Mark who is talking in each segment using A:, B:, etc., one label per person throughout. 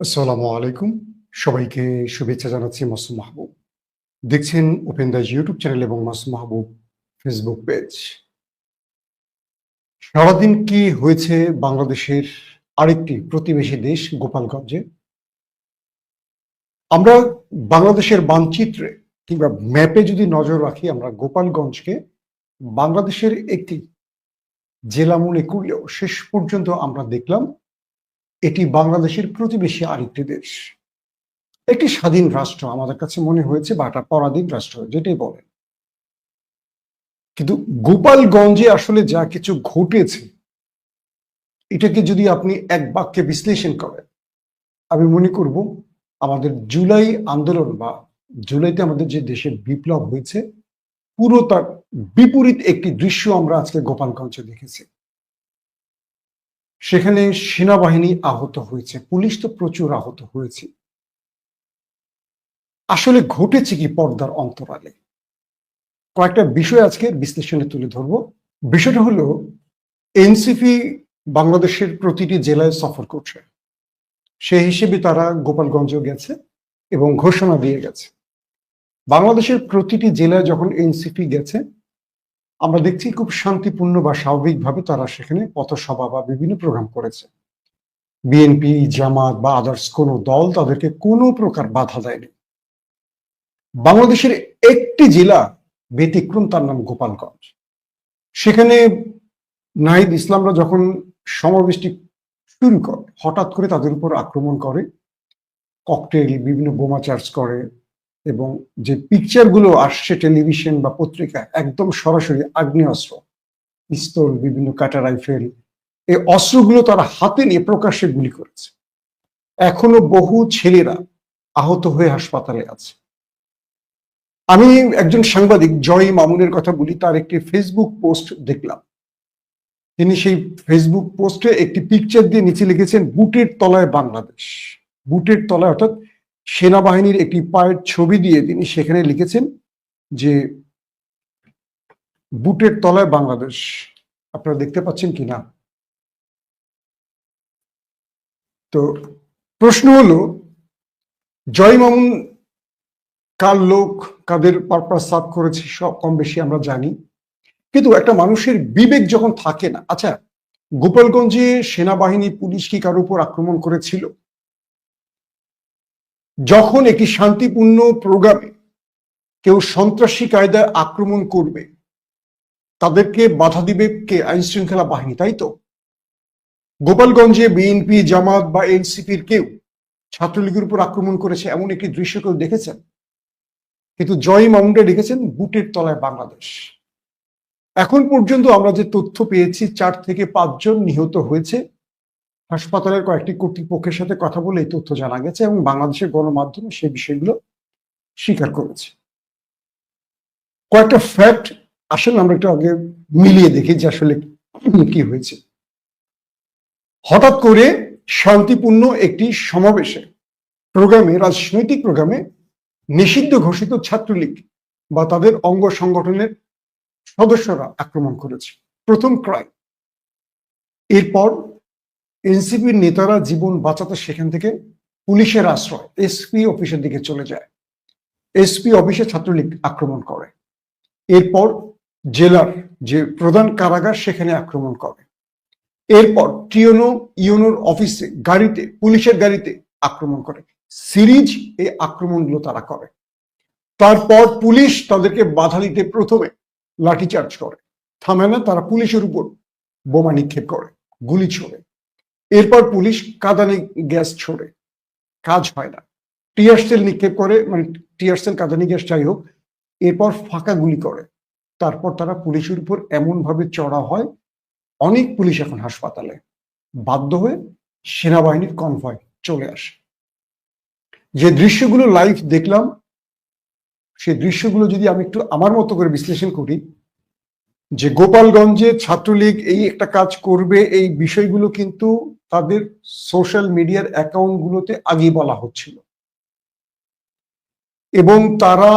A: আসসালামু আলাইকুম। সবাইকে শুভেচ্ছা জানাচ্ছি মাসুম মাহবুব। দেখছেন ওপেন দাস ইউটিউব চ্যানেল এবং মাসুম মাহবুব ফেসবুক পেজ। সারাদিন কি হয়েছে বাংলাদেশের আরেকটি প্রতিবেশী দেশ গোপালগঞ্জে? আমরা বাংলাদেশের মানচিত্রে কিংবা ম্যাপে যদি নজর রাখি, আমরা গোপালগঞ্জকে বাংলাদেশের একটি জেলা মনে করলেও শেষ পর্যন্ত আমরা দেখলাম এটি বাংলাদেশের প্রতিবেশী আরেকটি দেশ। একটি স্বাধীন রাষ্ট্র আমাদের কাছে মনে হয়েছে বা একটা পরাধীন রাষ্ট্র, যেটাই বলেন। কিন্তু গোপালগঞ্জে আসলে যা কিছু ঘটেছে, এটাকে যদি আপনি এক বাক্যে বিশ্লেষণ করেন, আমি মনে করব আমাদের জুলাই আন্দোলন বা জুলাইতে আমাদের যে দেশের বিপ্লব হয়েছে, পুরো তার বিপরীত একটি দৃশ্য আমরা আজকে গোপালগঞ্জে দেখেছি। সেখানে সেনাবাহিনী আহত হয়েছে, পুলিশ তো প্রচুর আহত হয়েছে। আসলে ঘটেছে কি পর্দার অন্তরালে? কয়েকটা বিষয় আজকে বিশ্লেষণে তুলে ধরব। বিষয়টা হলো, এনসিপি বাংলাদেশের প্রতিটি জেলায় সফর করছে। সেই হিসেবে তারা গোপালগঞ্জেও গেছে এবং ঘোষণা দিয়ে গেছে। বাংলাদেশের প্রতিটি জেলায় যখন এনসিপি গেছে আমরা দেখছি খুব শান্তিপূর্ণ বা স্বাভাবিকভাবে তারা সেখানে পথসভা বা বিভিন্ন প্রোগ্রাম করেছে। বিএনপি জামাত বা আদার্স কোনো দল তাদেরকে কোনো প্রকার বাধা দেয়নি। বাংলাদেশের একটি জেলা ব্যতিক্রম তার নাম গোপালগঞ্জ। সেখানে নাহিদ ইসলামরা যখন সমাবেশটি শুরু করে, হঠাৎ করে তাদের উপর আক্রমণ করে ককটেল বিভিন্ন বোমা চার্জ করে এবং যে পিকচারগুলো আসছে টেলিভিশন বা পত্রিকা, একদম সরাসরি আগ্নেয়াস্ত্র, পিস্তল, বিভিন্ন কাটা রাইফেল এই অস্ত্রগুলো তারা হাতে নিয়ে প্রকাশ্যে গুলি করেছে। এখনও বহু ছেলেরা আহত হয়ে হাসপাতালে আছে। আমি একজন সাংবাদিক, জয় মামুনের কথা বলি, তার একটি ফেসবুক পোস্ট দেখলাম। তিনি সেই ফেসবুক পোস্টে একটি পিকচার দিয়ে নিচে লিখেছেন, বুটের তলায় বাংলাদেশ। বুটের তলায়, অর্থাৎ সেনাবাহিনীর একটি পায়ের ছবি দিয়ে তিনি সেখানে লিখেছেন যে, বুটের তলায় বাংলাদেশ। আপনারা দেখতে পাচ্ছেন কি না তো প্রশ্ন হলো, জয় মামুন, কার লোক, কাদের পারপাস সাফ করেছে, সব কম বেশি আমরা জানি। কিন্তু একটা মানুষের বিবেক যখন থাকে না আচ্ছা গোপালগঞ্জে সেনাবাহিনী, পুলিশ কি কারোর উপর আক্রমণ করেছিল? যখন একটি শান্তিপূর্ণ প্রোগ্রামে কেউ সন্ত্রাসী কায়দায় আক্রমণ করবে, তাদেরকে বাধা দিবে কে? আইন শৃঙ্খলা বাহিনী, তাই তো? গোপালগঞ্জে বিএনপি, জামাত বা এনসিপির কেউ ছাত্রলীগের উপর আক্রমণ করেছে, এমন একটি দৃশ্য কেউ দেখেছেন? কিন্তু জয় মামুন্ডে লিখেছেন বুটের তলায় বাংলাদেশ। এখন পর্যন্ত আমরা যে তথ্য পেয়েছি, চার থেকে পাঁচজন নিহত হয়েছে। হাসপাতালের কয়েকটি কর্তৃপক্ষের সাথে কথা বলে এই তথ্য জানা গেছে এবং বাংলাদেশের গণমাধ্যমে সেই বিষয়গুলো স্বীকার করেছে। কয়েকটা ফ্যাক্ট আসলে আমরা একটু আগে মিলিয়ে দেখি যে আসলে কি হয়েছে। হঠাৎ করে শান্তিপূর্ণ একটি সমাবেশে, প্রোগ্রামে, রাজনৈতিক প্রোগ্রামে নিষিদ্ধ ঘোষিত ছাত্রলীগ বা তাদের অঙ্গ সংগঠনের সদস্যরা আক্রমণ করেছে। প্রথম ক্রাইম এরপর এনসিপির নেতারা জীবন বাঁচাতে সেখান থেকে পুলিশের আশ্রয়, এসপি অফিসের দিকে চলে যায়। এসপি অফিসে ছাত্রলীগ আক্রমণ করে। এরপর জেলার যে প্রধান কারাগার, সেখানে আক্রমণ করে। এরপর টিওনো ইউনোর অফিসে গাড়িতে, পুলিশের গাড়িতে আক্রমণ করে। সিরিজ এই আক্রমণগুলো তারা করে। তারপর পুলিশ তাদেরকে বাধা দিতে প্রথমে লাঠিচার্জ করে। থামে না, তারা পুলিশের উপর বোমা নিক্ষেপ করে, গুলি ছোড়ে। এরপর পুলিশ কাদানি গ্যাস ছোড়ে। কাজ হয় না। টিয়ার সেল নিক্ষেপ করে মানে টিয়ার সেল কাদানি গ্যাস যাই হোক, এরপর ফাঁকা গুলি করে। তারপর তারা পুলিশের উপর এমন ভাবে চড়া হয়, অনেক পুলিশ এখন হাসপাতালে বাধ্য হয়ে সেনাবাহিনীর কনভয় চলে আসে। যে দৃশ্যগুলো লাইভ দেখলাম সেই দৃশ্যগুলো যদি আমি একটু আমার মতো করে বিশ্লেষণ করি যে গোপালগঞ্জে ছাত্রলীগ এই একটা কাজ করবে, এই বিষয়গুলো কিন্তু তাদের সোশ্যাল মিডিয়ার অ্যাকাউন্টগুলোতে আগে বলা হচ্ছিল। এবং তারা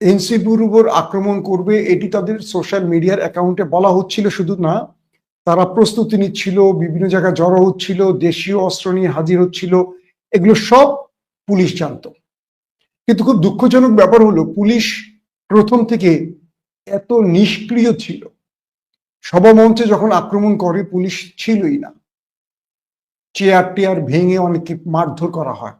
A: এনসিপির উপর আক্রমণ করবে, এটি তাদের সোশ্যাল মিডিয়ার অ্যাকাউন্টে বলা হচ্ছিল শুধু না, তারা প্রস্তুতি নিচ্ছিল, বিভিন্ন জায়গায় জড়ো হচ্ছিল, দেশীয় অস্ত্র নিয়ে হাজির হচ্ছিল, এগুলো সব পুলিশ জানতো। কিন্তু খুব দুঃখজনক ব্যাপার হলো, পুলিশ প্রথম থেকে এত নিষ্ক্রিয় ছিল। সভামঞ্চে যখন আক্রমণ করে, পুলিশ ছিলই না। চেয়ার টেয়ার ভেঙে অনেককে মারধর করা হয়।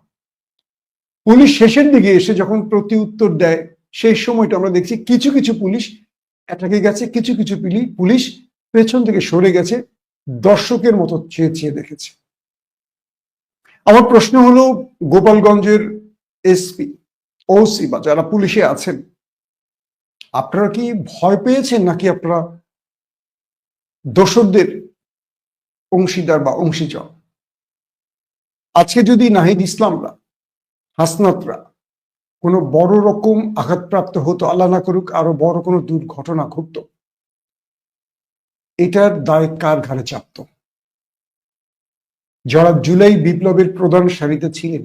A: পুলিশ শেষের দিকে এসে যখন প্রতি উত্তর দেয়, সেই সময়টা আমরা দেখছি কিছু কিছু পুলিশ অ্যাটাকে গেছে, কিছু কিছু পিলি- পুলিশ পেছন থেকে সরে গেছে, দর্শকের মতো চেয়ে চেয়ে দেখেছে। আমার প্রশ্ন হলো, গোপালগঞ্জের এসপি, ওসি বা যারা পুলিশে আছেন আপনারা কি ভয় পেয়েছেন নাকি আপনারা দোষরদের অংশীদার বা অংশীজন? আজকে যদি নাহিদ ইসলামরা, হাসনাতরা কোনো বড় রকম আঘাতপ্রাপ্ত হতো, আল্লাহ না করুক, আরও বড় কোনো দুর্ঘটনা ঘটত, এটার দায় কার ঘাড়ে চাপত? যারা জুলাই বিপ্লবের প্রধান সারিতে ছিলেন,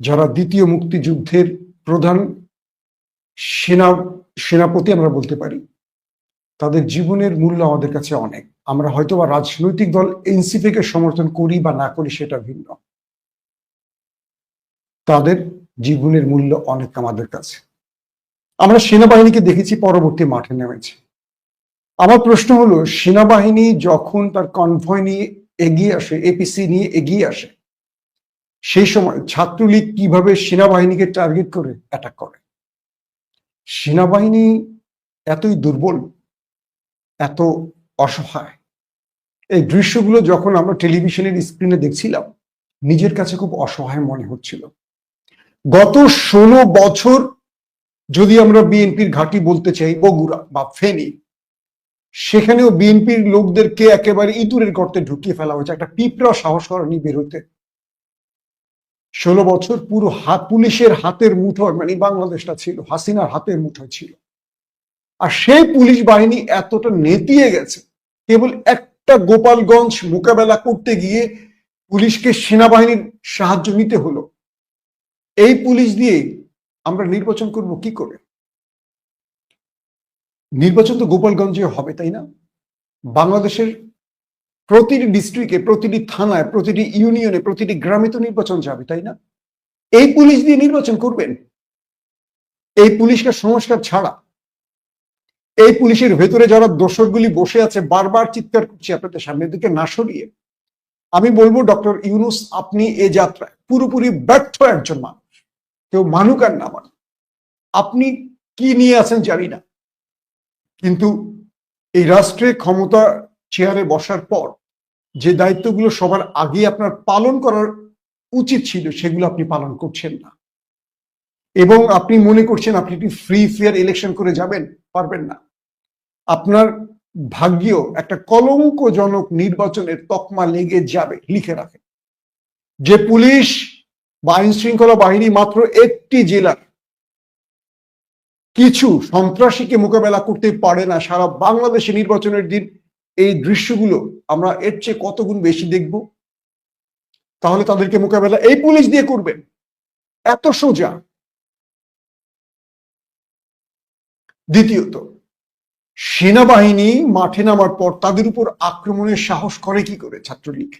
A: যারা দ্বিতীয় মুক্তিযুদ্ধের প্রধান সেনা, সেনাপতি আমরা বলতে পারি। তাদের জীবনের মূল্য আমাদের কাছে অনেক। আমরা হয়তো বা রাজনৈতিক দল এনসিপি কে সমর্থন করি বা না করি সেটা ভিন্ন। তাদের জীবনের মূল্য অনেক আমাদের কাছে। আমরা সেনাবাহিনীকে দেখেছি, পরবর্তী মাঠে নেমেছে। আমার প্রশ্ন হলো, সেনাবাহিনী যখন তার কনভয় নিয়ে এগিয়ে আসে এপিসি নিয়ে এগিয়ে আসে, সেই সময় ছাত্রলীগ কীভাবে সেনাবাহিনীকে টার্গেট করে? অ্যাটাক করে। সেনাবাহিনী এতই দুর্বল, এত অসহায়। এই দৃশ্যগুলো যখন আমরা টেলিভিশনের স্ক্রিনে দেখছিলাম, নিজের কাছে খুব অসহায় মনে হচ্ছিল। গত ষোলো বছর যদি আমরা বিএনপির ঘাঁটি বলতে চাই, বগুড়া বা ফেনী, সেখানেও বিএনপির লোকদেরকে একেবারে ইঁদুরের গর্তে ঢুকিয়ে ফেলা হয়েছে। একটা পিঁপড়া সাহস করেনি বেরোতে ষোলো বছর পুরো হাত পুলিশের হাতের মুঠোয় মানে বাংলাদেশটা ছিল, হাসিনার হাতের মুঠোয় ছিল। আর সেই পুলিশ বাহিনী এতটা নেতিয়ে গেছে, কেবল একটা গোপালগঞ্জ মোকাবেলা করতে গিয়ে পুলিশকে সেনাবাহিনীর সাহায্য নিতে হলো। এই পুলিশ দিয়ে আমরা নির্বাচন করব কি করে? নির্বাচন তো গোপালগঞ্জে হবে, তাই না? বাংলাদেশের প্রতিটি ডিস্ট্রিক্টে প্রতিটি থানায়, প্রতিটি ইউনিয়নে প্রতিটি গ্রামে তো নির্বাচন যাবে, তাই না? এই পুলিশ দিয়ে নির্বাচন করবেন। এই পুলিশকে সংস্কার ছাড়া। এই পুলিশের ভেতরে যারা দোসরগুলি বসে আছে, বারবার চিৎকার করছে আপনাদের সামনের দিকে না সরিয়ে, আমি বলব, ডক্টর ইউনুস, আপনি এ যাত্রায় পুরোপুরি ব্যর্থ একজন মানুষ। কেউ মানুক আর না মানুক। আপনি কি নিয়ে আছেন জানি না। কিন্তু এই রাষ্ট্রে ক্ষমতা চেয়ারে বসার পর যে দায়িত্বগুলো সবার আগে আপনার পালন করার উচিত ছিল, সেগুলো আপনি পালন করছেন না। এবং আপনি মনে করছেন আপনি একটি ফ্রি ফেয়ার ইলেকশন করে যাবেন, পারবেন না। আপনার ভাগ্যেও একটা কলঙ্কজনক নির্বাচনের তকমা লেগে যাবে, লিখে রাখেন যে পুলিশ বা আইন শৃঙ্খলা বাহিনী মাত্র একটি জেলার কিছু সন্ত্রাসীকে মোকাবেলা করতে পারে না, সারা বাংলাদেশে নির্বাচনের দিন এই দৃশ্যগুলো আমরা এর চেয়ে কত গুণ বেশি দেখব? তাহলে তাদেরকে মোকাবেলা এই পুলিশ দিয়ে করবেন এত সোজা। দ্বিতীয়ত, সেনাবাহিনী মাঠে নামার পর তাদের উপর আক্রমণের সাহস করে কি করে ছাত্রলীগ?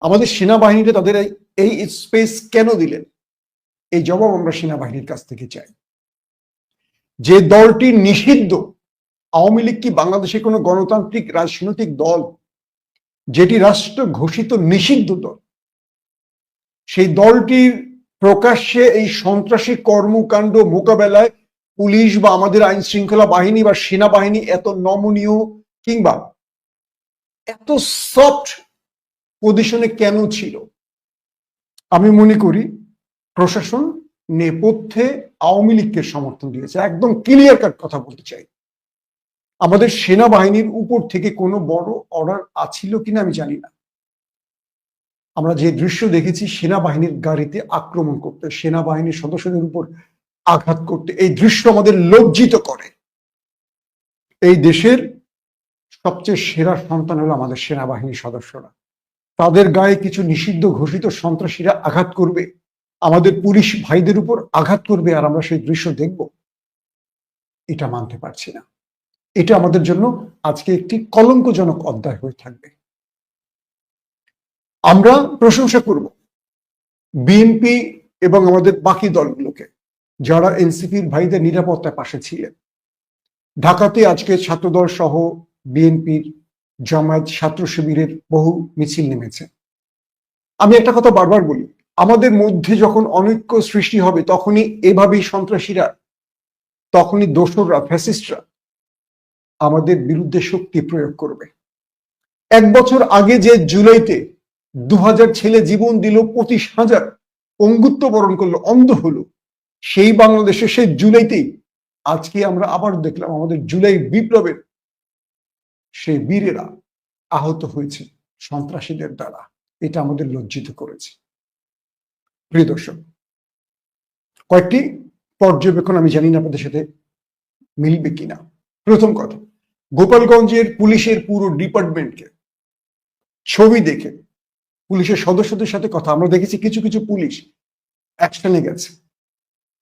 A: আমাদের সেনাবাহিনীতে তাদের এই স্পেস কেন দিলেন? এই জবাব আমরা সেনাবাহিনীর কাছ থেকে চাই। যে দলটি নিষিদ্ধ আওয়ামী লীগ কি বাংলাদেশে কোনো গণতান্ত্রিক রাজনৈতিক দল, যেটি রাষ্ট্র ঘোষিত নিষিদ্ধ দল? সেই দলটির প্রকাশ্যে এই সন্ত্রাসী কর্মকাণ্ড মোকাবেলায় পুলিশ বা আমাদের আইন শৃঙ্খলা বাহিনী বা সেনাবাহিনী এত নমনীয় কিংবা এত সফট পজিশনে কেন ছিল? আমি মনে করি প্রশাসন নেপথ্যে আওয়ামী লীগকে সমর্থন দিয়েছে। একদম ক্লিয়ার কাট কথা বলতে চাই। আমাদের সেনাবাহিনীর উপর থেকে কোনো বড় অর্ডার আছিল কিনা আমি জানি না। আমরা যে দৃশ্য দেখেছি, সেনাবাহিনীর গাড়িতে আক্রমণ করতে, সেনাবাহিনীর সদস্যদের উপর আঘাত করতে, এই দৃশ্য আমাদের লজ্জিত করে। এই দেশের সবচেয়ে সেরা সন্তান হলো আমাদের সেনাবাহিনীর সদস্যরা। তাদের গায়ে কিছু নিষিদ্ধ ঘোষিত সন্ত্রাসীরা আঘাত করবে, আমাদের পুলিশ ভাইদের উপর আঘাত করবে, আর আমরা সেই দৃশ্য দেখব। এটা মানতে পারছি না। এটা আমাদের জন্য আজকে একটি কলঙ্কজনক অধ্যায় হয়ে থাকবে। আমরা প্রশংসা করব বিএনপি এবং আমাদের বাকি দলগুলোকে যারা এনসিপির ভাইদের নিরাপত্তার পাশে ছিলেন। ঢাকাতে আজকে ছাত্রদল সহ বিএনপির জামায়াত ছাত্র শিবিরের বহু মিছিল নেমেছে। আমি একটা কথা বারবার বলি, আমাদের মধ্যে যখন অনৈক্য সৃষ্টি হবে তখনই এভাবেই সন্ত্রাসীরা, তখনই দোসররা, ফ্যাসিস্টরা আমাদের বিরুদ্ধে শক্তি প্রয়োগ করবে। এক বছর আগে যে জুলাইতে দু হাজার ছেলে জীবন দিল, পঁচিশ হাজার অঙ্গুত্ব বরণ করল, অন্ধ হলো, সেই বাংলাদেশে সেই জুলাইতেই আজকে আমরা আবার দেখলাম আমাদের জুলাই বিপ্লবের সেই বীরেরা আহত হয়েছে সন্ত্রাসীদের দ্বারা। এটা আমাদের লজ্জিত করেছে। প্রিয় দর্শক, কয়েকটি পর্যবেক্ষণ আমি জানি না আপনাদের সাথে মিলবে কিনা। প্রথম কথা গোপালগঞ্জের পুলিশের পুরো ডিপার্টমেন্টকে ছবি দেখে পুলিশের সদস্যদের সাথে কথা। আমরা দেখেছি কিছু কিছু পুলিশ অ্যাকশনে গেছে।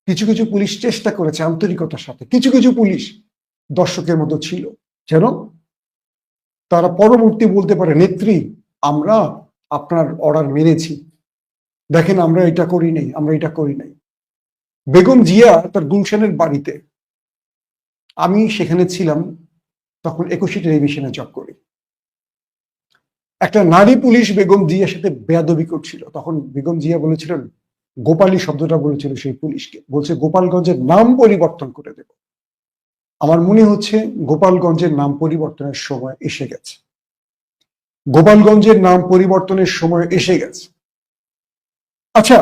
A: কিছু কিছু পুলিশ চেষ্টা করেছে আন্তরিকতার সাথে। কিছু কিছু পুলিশ দর্শকের মতো ছিল। যেন তারা পরবর্তী বলতে পারে, নেত্রী, আমরা আপনার অর্ডার মেনেছি। দেখেন আমরা এটা করি নাই, আমরা এটা করি নাই। বেগম জিয়া তার গুলশানের বাড়িতে। আমি সেখানে ছিলাম। তখন একুশে টেলিভিশনে জব করি। একটা নারী পুলিশ বেগম জিয়ার সাথে বেয়াদবি করছিল। তখন বেগম জিয়া বলেছিলেন, গোপালী শব্দটা বলেছিল সেই পুলিশকে। বলছে, গোপালগঞ্জের নাম পরিবর্তন করে দেব। আমার মনে হচ্ছে গোপালগঞ্জের নাম পরিবর্তনের সময় এসে গেছে। গোপালগঞ্জের নাম পরিবর্তনের সময় এসে গেছে। আচ্ছা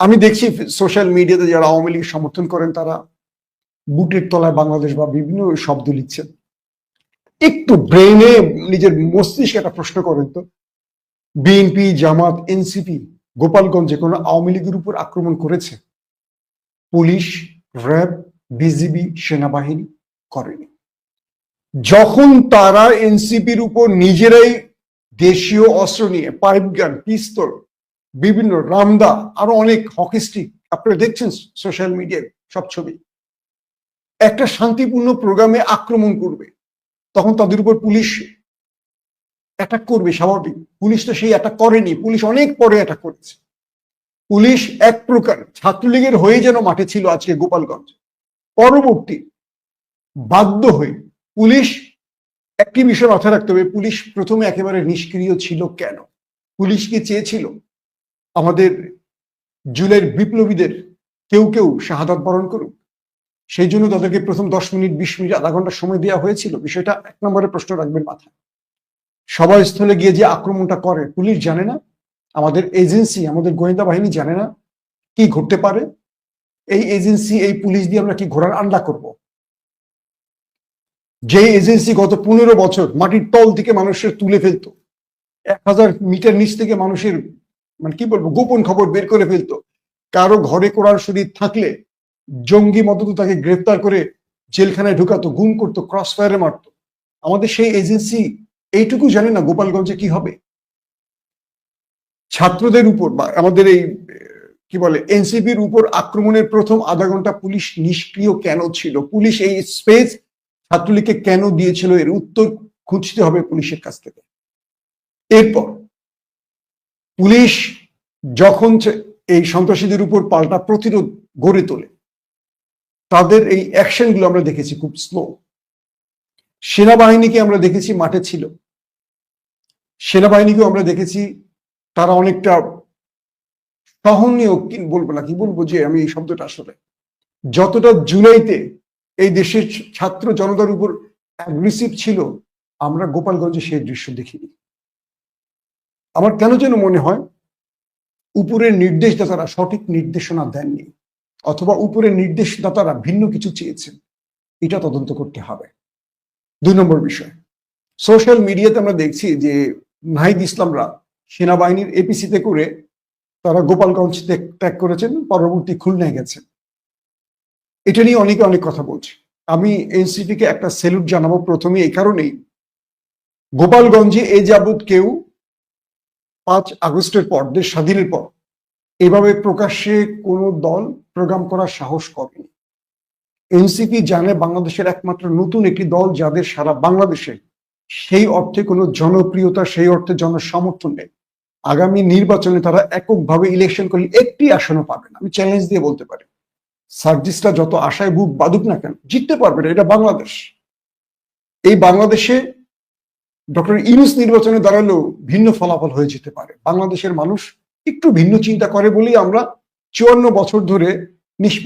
A: আমি দেখছি সোশ্যাল মিডিয়াতে যারা আওয়ামী লীগ সমর্থন করেন, তারা বুটের তলায় বাংলাদেশ বা বিভিন্ন শব্দ লিখছেন। একটু ব্রেনে নিজের মস্তিষ্কে একটা প্রশ্ন করেন তো। বিএনপি জামাত এনসিপি গোপালগঞ্জে কোনো আওয়ামী লীগের উপর আক্রমণ করেছে, পুলিশ, র্যাব বিজিবি সেনাবাহিনী করেনি। যখন তারা এনসিপির উপর নিজেরাই দেশীয় অস্ত্র নিয়ে পাইপ গান পিস্তল বিভিন্ন রামদা, আরও অনেক হকি স্টিক আপনারা দেখছেন সোশ্যাল মিডিয়ায় সব ছবি, একটা শান্তিপূর্ণ প্রোগ্রামে আক্রমণ করবে। তখন তাদের উপর পুলিশ অ্যাটাক করবে, স্বাভাবিক। পুলিশ তো সেই অ্যাটাক করেনি। পুলিশ অনেক পরে অ্যাটাক করেছে। পুলিশ এক প্রকার ছাত্রলীগের হয়ে যেন মাঠে ছিল আজকে গোপালগঞ্জ। পরবর্তী বাধ্য হয়ে পুলিশ একটি বিষয় মাথায় রাখতে হবে, পুলিশ প্রথমে একেবারে নিষ্ক্রিয় ছিল কেন? পুলিশ কি চেয়েছিল আমাদের জুলাইয়ের বিপ্লবীদের কেউ কেউ শাহাদাত বরণ করুক? সেই জন্য তাদেরকে প্রথম দশ মিনিট, বিশ মিনিট, আধা ঘণ্টা সময় দেওয়া হয়েছিল। বিষয়টা এক নম্বরে প্রশ্ন রাখবেন মাথায়। সভাস্থলে গিয়ে যে আক্রমণটা করে, পুলিশ জানে না। আমাদের এজেন্সি, আমাদের গোয়েন্দা বাহিনী জানে না কি ঘটতে পারে। এই এজেন্সি, এই পুলিশ দিয়ে আমরা কি ঘোড়ার আন্ডা করব? যে এজেন্সি গত পনেরো বছর মাটির তল থেকে মানুষের তুলে ফেলতো, এক হাজার মিটার নিচ থেকে মানুষের মানে কি বলব, গোপন খবর বের করে ফেলতো। কারও ঘরে কোরআন শরীর থাকলে জঙ্গি মদত তাকে গ্রেফতার করে জেলখানায় ঢুকাতো, গুম করতো ক্রস ফায়ারে মারতো। আমাদের সেই এজেন্সি এইটুকু জানে না গোপালগঞ্জে কি হবে। ছাত্রদের উপর বা আমাদের এই, কি বলে, এনসিপির উপর আক্রমণের প্রথম আধা ঘণ্টা পুলিশ নিষ্ক্রিয় কেন ছিল? পুলিশ এই স্পেস ছাত্রলীগকে কেন দিয়েছিল? এর উত্তর খুঁজতে হবে পুলিশের কাছ থেকে। এরপর পুলিশ যখন এই সন্ত্রাসীদের উপর পাল্টা প্রতিরোধ গড়ে তোলে তাদের এই অ্যাকশনগুলো আমরা দেখেছি খুব স্লো সেনাবাহিনীকে আমরা দেখেছি মাঠে ছিল। সেনাবাহিনীকেও আমরা দেখেছি, তারা অনেকটা সহনীয় কি বলব না, কি বলব যে আমি এই শব্দটা আসলে। যতটা জুলাইতে এই দেশের ছাত্র জনতার উপর অ্যাগ্রেসিভ ছিল, আমরা গোপালগঞ্জে সেই দৃশ্য দেখিনি। আমার কেন যেন মনে হয়, উপরের নির্দেশদাতারা সঠিক নির্দেশনা দেননি। অথবা উপরের নির্দেশদাতারা ভিন্ন কিছু চেয়েছেন, এটা তদন্ত করতে হবে। দুই নম্বর বিষয়, সোশ্যাল মিডিয়াতে আমরা দেখছি যে নাহিদ ইসলামরা সেনাবাহিনীর এপিসিতে করে তারা গোপালগঞ্জ ত্যাগ করেছেন, পরবর্তী খুলনায় গেছেন। এটা নিয়ে অনেকে অনেক কথা বলছে। আমি এনসিপিকে একটা সেলুট জানাব প্রথমে এই কারণেই। গোপালগঞ্জে এ যাবৎ কেউ পাঁচ আগস্টের পর, দেশ স্বাধীনের পর এভাবে প্রকাশ্যে কোনো দল প্রোগ্রাম করার সাহস করেনি। এনসিপি জানে বাংলাদেশের একমাত্র নতুন একটি দল যাদের সারা বাংলাদেশে সেই অর্থে কোনো জনপ্রিয়তা, সেই অর্থে জনসমর্থন নেই। আগামী নির্বাচনে তারা এককভাবে ইলেকশন করলে একটি আসনও পাবে না। আমি চ্যালেঞ্জ দিয়ে বলতে পারি। সার্জিসটা যত আশায় বুক বাদুক না কেন, জিততে পারবে না, এটা বাংলাদেশ। এই বাংলাদেশে ডক্টর ইউনুস নির্বাচনে দাঁড়ালেও ভিন্ন ফলাফল হয়ে যেতে পারে। বাংলাদেশের মানুষ একটু ভিন্ন চিন্তা করে বলেই আমরা চুয়ান্ন বছর ধরে নিষ্পি